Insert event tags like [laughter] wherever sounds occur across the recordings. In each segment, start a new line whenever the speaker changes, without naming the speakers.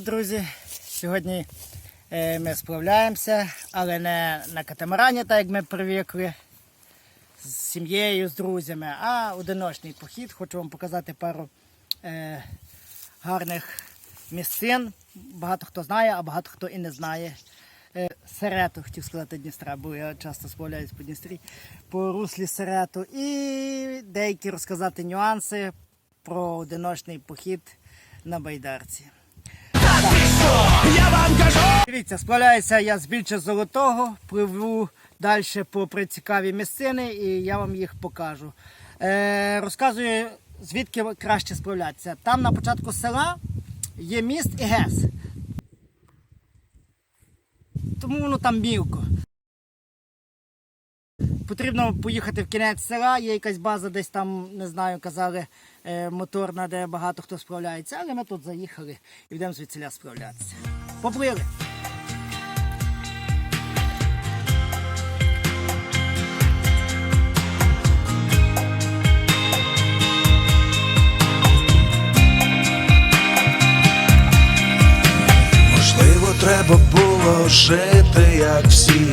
Друзі! Сьогодні е, ми сплавляємося, але не на катамарані, так як ми привикли з сім'єю, з друзями, а одиночний похід. Хочу вам показати пару е, гарних місцин. Багато хто знає, а багато хто і не знає. Е, Серету, хотів сказати Дністра, бо я часто сплавляюсь по Дністрі, по руслі Серету. І деякі розказати нюанси про одиночний похід на байдарці. Дивіться, справляюся я з більше золотого, пливу далі по цікаві місцини і я вам їх покажу. Е, розказую, звідки краще справлятися. Там на початку села є міст і ГЕС. Тому воно там мілко. Потрібно поїхати в кінець села, є якась база, десь там, не знаю, казали, е, моторна, де багато хто справляється, але ми тут заїхали і йдемо звідсіля справлятися. Поплили!
Можливо, треба було жити, як всі,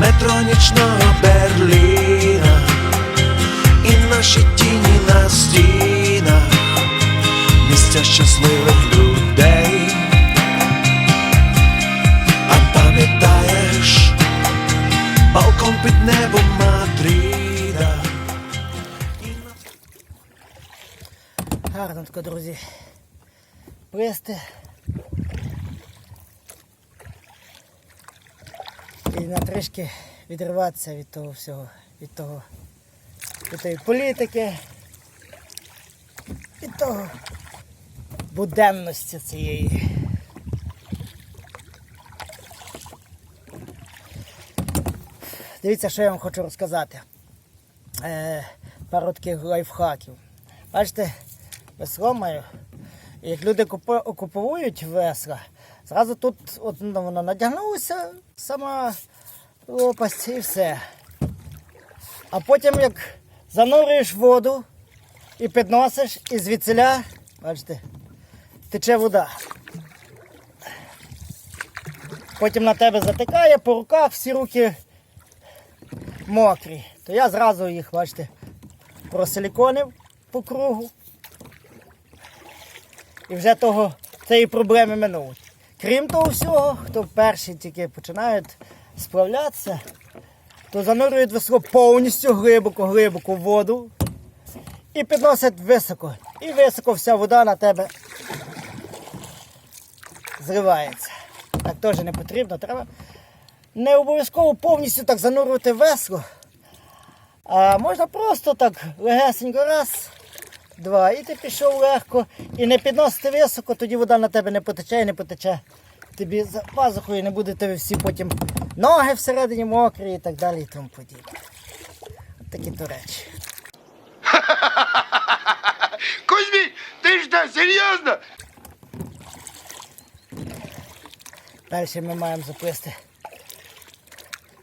Метро нічного Берліна і наші тіні на стінах, місця щасливих людей. А пам'ятаєш балкон під небом Мадрида.
Гарно друзі. Плисти. І на трішки відриватися від того всього, від того, від тої політики, від того буденності цієї. Дивіться, що я вам хочу розказати. Е, пару таких лайфхаків. Бачите, весло маю. Як люди купують весла, зразу тут от, воно надягнулося, сама лопасть і все. А потім як занурюєш воду і підносиш, і звідсиля, бачите, тече вода. Потім на тебе затикає по руках, всі руки мокрі. То я зразу їх, бачите, просиліконив по кругу. І вже того цієї проблеми минуть. Крім того всього, хто перші тільки починають справлятися, то занурюють весло повністю глибоко-глибоко воду і підносять високо. І високо вся вода на тебе зривається. Так теж не потрібно. Треба не обов'язково повністю так занурювати весло. А можна просто так легесенько раз, два, і ти пішов легко. І не підносити високо, тоді вода на тебе не потече і не потече. Тобі за пазухою не буде тебе всі потім ноги всередині мокрі і так далі і тому подібне. Такі то речі. [laughs]
Кузьмич, ты что, серьезно?
Далі ми маємо заплисти,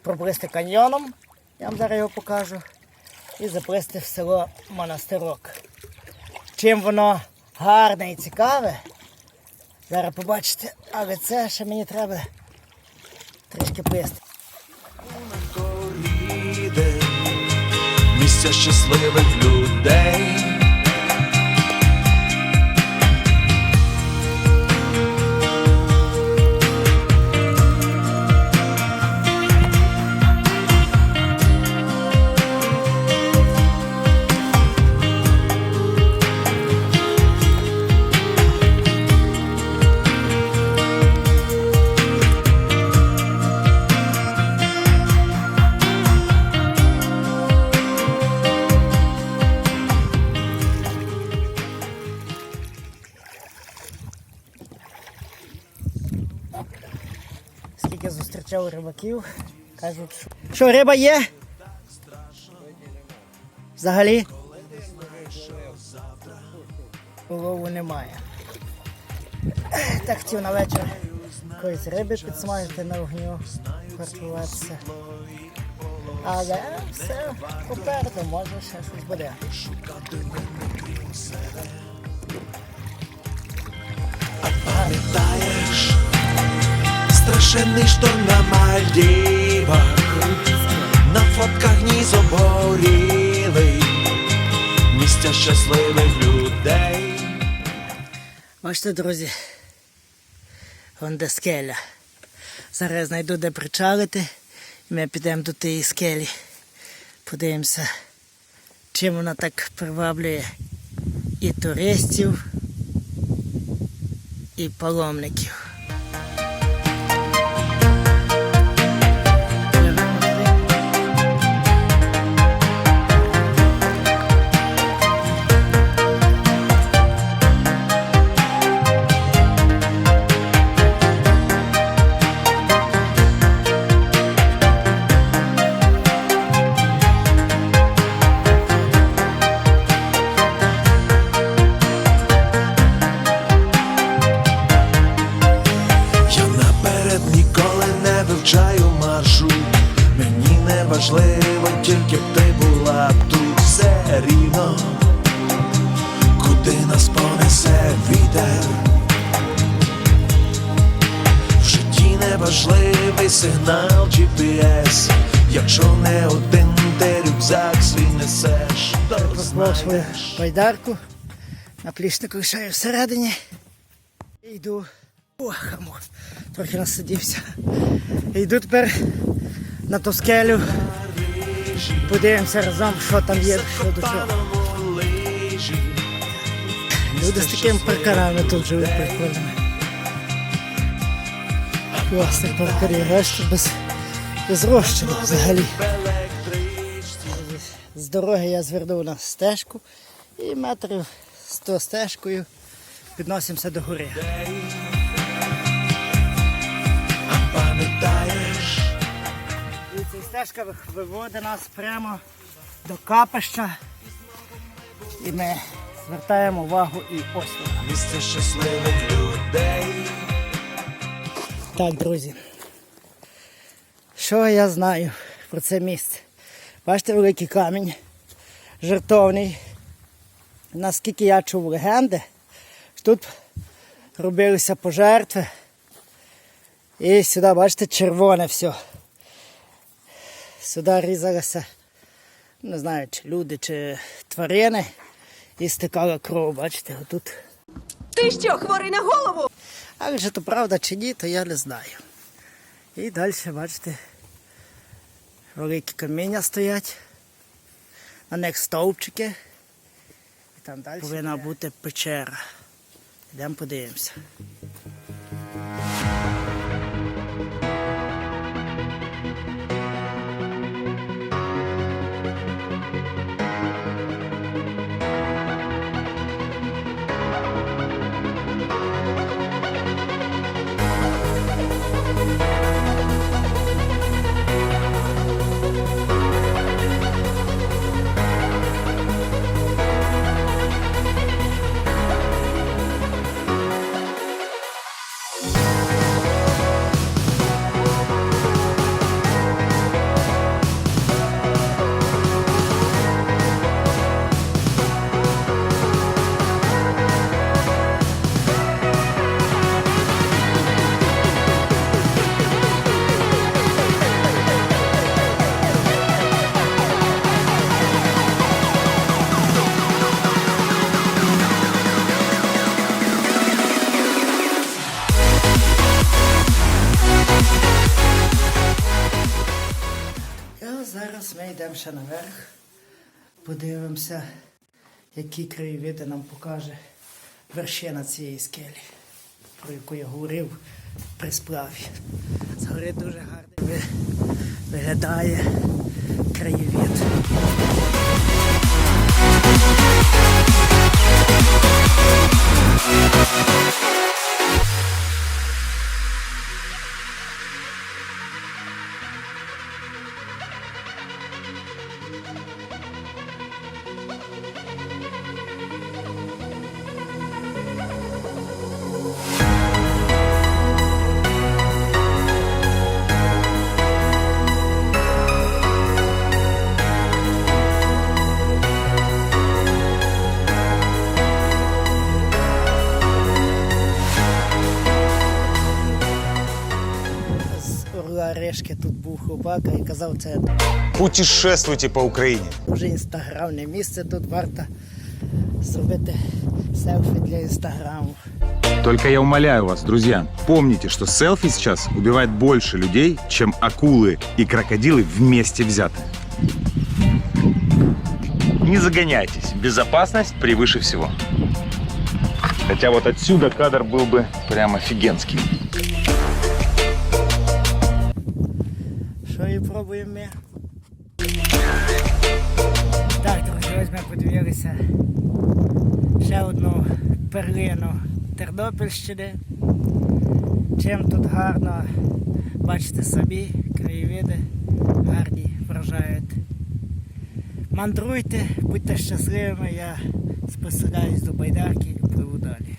проплисти каньйоном, я вам зараз його покажу, і заплисти в село Монастирок. Чим воно гарне і цікаве, зараз побачите, але це ще мені треба трішки плисти.
Місця щасливих людей.
Ще у рибаків. Кажуть, що, риба є? Взагалі? Улову немає. Так хотів на вечір якоїсь риби підсмажити на вогню, харчуватися. Але все попереду, може ще щось буде.
Пам'ятаєш страшенний шторм на Мальдівах На фотках ніс обгорілий Місця щасливих людей
Бачите, друзі, вон де скеля. Зараз знайду де причалити, і ми підемо до тієї скелі. Подивимося, чим вона так приваблює і туристів, і паломників.
Тільки б ти була тут все рівно Куди нас понесе вітер В житті не важливий сигнал GPS Якщо не один ти рюкзак свій несеш, то
Розклав свою байдарку, наплічник лишаю всередині. І йду. О, трохи насидівся. І йду тепер на ту скелю. Подивимося разом, що там є, що до чого. Люди з такими паркарами тут живуть прикольними. Класних паркарів, решта без, без розчину взагалі. З дороги я звернув на стежку і метрів 100 стежкою підносимося до гори. Ця стежка виводить нас прямо до капища. І ми звертаємо увагу і ось
місце щасливих людей.
Так, друзі. Що я знаю про це місце? Бачите, великий камінь, жертовний. Наскільки я чув легенди, що тут робилися пожертви. І сюди, бачите, червоне все. Сюди різалися, не знаю, чи люди, чи тварини. І стикала кров, бачите, отут.
Ти що, хворий на голову?
Але чи то правда чи ні, то я не знаю. І далі, бачите, великі каміння стоять, на них стовпчики. І там далі повинна бути печера. Йдемо подивимося. Ще наверх, подивимося, які краєвиди нам покаже вершина цієї скелі, про яку я говорив при сплаві. Згори дуже гарно виглядає краєвид. хлопака і казав, це
Путешествуйте по Україні.
дуже інстаграмне місце. Тут варто зробити селфі для інстаграму.
Только я умоляю вас, друзья, помните, что селфи сейчас убивает больше людей, чем акулы и крокодилы вместе взятые.
Не загоняйтесь. Безопасность превыше всего. Хотя вот отсюда кадр был бы прям офигенский.
Пробуємо. Так, друзі, ось ми подивилися ще одну перлину Тернопільщини. Чим тут гарно, бачите самі, краєвиди гарні, вражають. Мандруйте, будьте щасливими, я спостерігаюсь до байдарки і пливу далі.